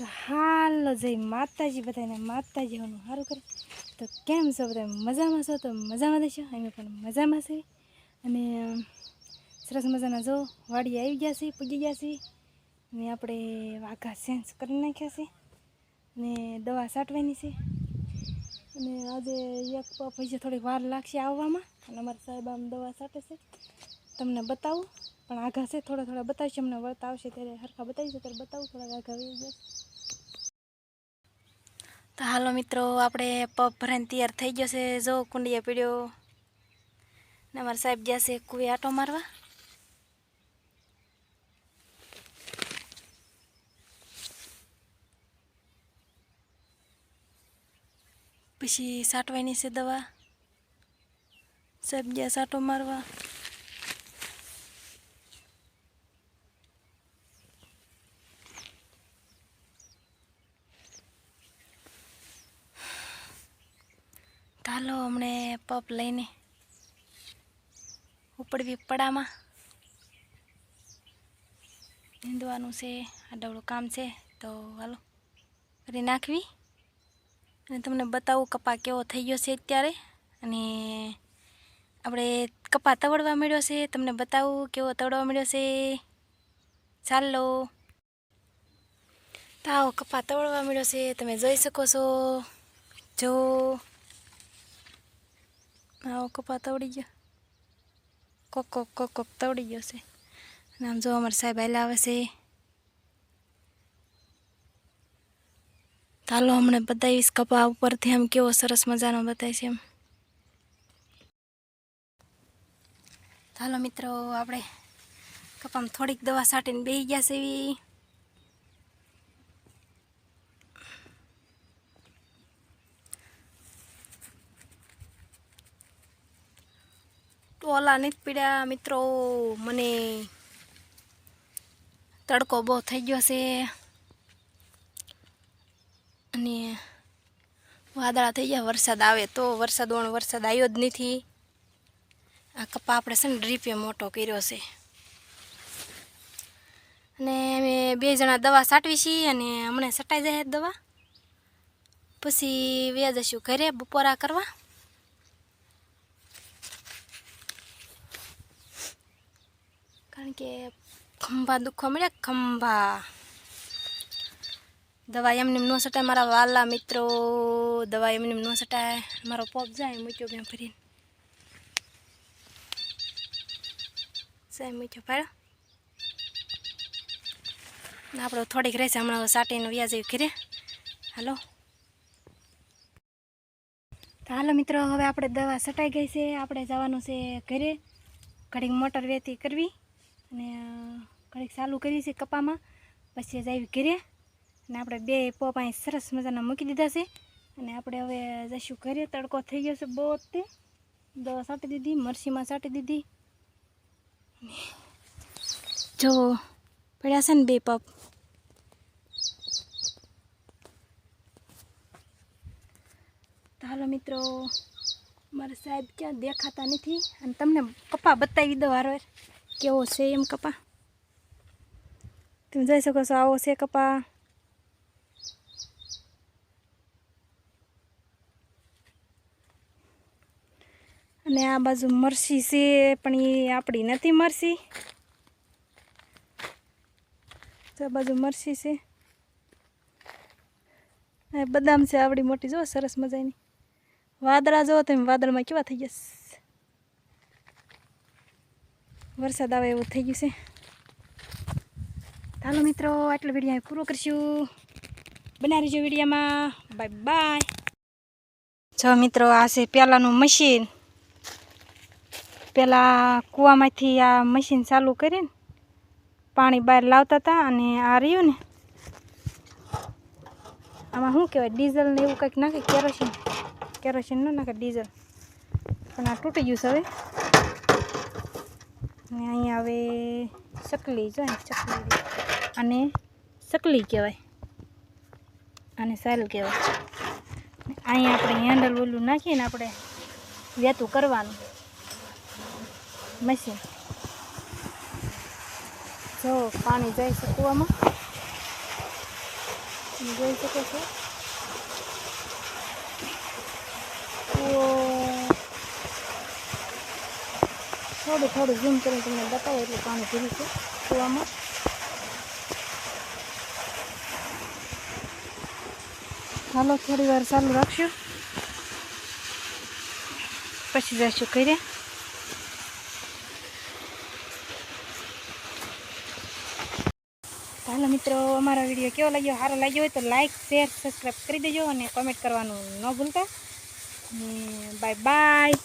તો હાલો જઈ માતાજી, બધાને માતાજી હોનું સારું કરે. તો કેમ છો બધા? મજામાં છો? તો મજામાં દેશો અમે પણ મજામાં છીએ. અને સરસ મજાના જો વાડી આવી ગયા છે પૂજી ગયા છે ને આપણે વાઘા સેન્સ કરી નાખ્યા છે. ને દવા છાંટવાની છે. અને આજે એક પૈસે થોડીક વાર લાગશે આવવામાં. અને અમારા સાહેબ આમ દવા સાટે છે. તમને બતાવું. પણ આઘા છે, થોડા થોડા બતાવીશું. અમને વળતા આવશે ત્યારે હરખા બતાવીશું, ત્યારે બતાવું. થોડાક આઘા આવી જાય તો હાલો મિત્રો, આપણે પપ ભરાઈને તૈયાર થઈ ગયો છે. જો કુંડિયા પીડ્યો. ને અમારા સાહેબ જશે કુએ આટો મારવા. પછી સાટવાની છે દવા. સાહેબ જ્યાં સાટો મારવા. ચાલો હમણે પપ લઈને ઉપડવી પડામાં. નીંદવાનું છે, આડવડું કામ છે, તો હાલો, કરી નાખવી. અને તમને બતાવું કપા કેવો થઈ ગયો છે અત્યારે. અને આપણે કપા તવડવા મળ્યો છે, તમને બતાવું કેવો તવડવા મળ્યો છે. ચાલો. તો આવો કપા તવડવા મળ્યો છે, તમે જોઈ શકો છો. જો. આવો કપા તવડી ગયો કોક કોક કોક કોક તવડી ગયો છે અને આમ જો અમારા સાહેબ આવેલા આવે છે ચાલો હમણાં બતાવીશ કપા ઉપરથી આમ કેવો સરસ મજાનો બતાય છે એમ ચાલો મિત્રો આપણે કપામાં થોડીક દવા છાંટીને બેસી ગયા છે એવી ટોલા નથી પીડ્યા મિત્રો, મને તડકો બહુ થઈ ગયો છે. અને વાદળા થઈ ગયા, વરસાદ આવે તો વરસાદ ઓણ વરસાદ આવ્યો જ નથી. આ કપા આપણે છે ને ડ્રીપે મોટો કર્યો છે. અને અમે બે જણા દવા સાટવી છીએ અને હમણાં સટાઈ જાય દવા. પછી વ્યાજ જશું ઘરે બપોરા કરવા? કારણ કે ખંભા દુખવા મળ્યા? ખંભા. દવા એમને એમ ન સટાય. મારા વાલા મિત્રો, દવા એમને એમ ન સટાય. મારો પોપ જાય, મૂક્યો બેન ફરીને જાય, મૂક્યો ભાડો આપણો થોડીક રહેશે. હમણાં સાટીને વ્યાજ એવું ઘરે. હાલો. તો હાલો મિત્રો, હવે આપણે દવા સટાઈ ગઈ છે. આપણે જવાનું છે ઘરે. ઘડીક મોટર વેતી કરવી. અને ઘડીક ચાલુ કરી છે કપામાં. પછી જાવી ઘરે. અને આપણે બે પોપ અહીં સરસ મજાના મૂકી દીધા છે. અને આપણે હવે જઈશું ઘરે. તડકો થઈ ગયો છે બહુ તે દવા છાંટી દીધી મરસીમાં છાંટી દીધી. જો, પડ્યા છે ને બે પપ. હાલો મિત્રો, મારા સાહેબ ક્યાં દેખાતા નથી. અને તમને કપા બતાવી દો હારો. કેવો છે એમ કપા તમે જોઈ શકો છો આવો છે કપા અને આ બાજુ મરસી છે પણ એ આપણી નથી મરસી આ બાજુ મરસી છે બદામ છે આવડી મોટી જો સરસ મજાની વાદળા જો તમે વાદળમાં કેવા થઈ જશે વરસાદ આવે એવું થઈ ગયું છે. ચાલો મિત્રો, આટલો વીડિયો પૂરો કરશું. બનાવી રહીજો વિડીયામાં. બાય બાય જો મિત્રો, આ છે પહેલાંનું મશીન પહેલાં કૂવામાંથી આ મશીન ચાલુ કરીને પાણી બહાર લાવતા હતા અને આ રહ્યું ને. આમાં શું કહેવાય? ડીઝલ ને એવું કંઈક નાખે, કેરોસીન. કેરોસીન ન નાખે ડીઝલ પણ આ તૂટી ગયું છે હવે. અને અહીંયા હવે ચકલી જો અહીં ચકલી. અને ચકલી કહેવાય. અને સાલ કહેવાય. અહીંયા આપણે હેન્ડલ ઓલું નાખીને આપણે વેતું કરવાનું. મશીન. જો પાણી જાય છે કૂવામાં. જોઈ શકો છો. થોડું થોડું ઝૂમ કરીને તમને બતાવો એટલે પાણી ભર્યું છે. કૂવામાં હાલો, થોડી વાર ચાલુ રાખશું પછી જઈશું કરીએ હાલો મિત્રો, અમારો વીડિયો કેવો લાગ્યો? સારો લાગ્યો હોય તો લાઈક શેર સબસ્ક્રાઈબ કરી દેજો અને કોમેન્ટ કરવાનું ન ભૂલતા. Bye bye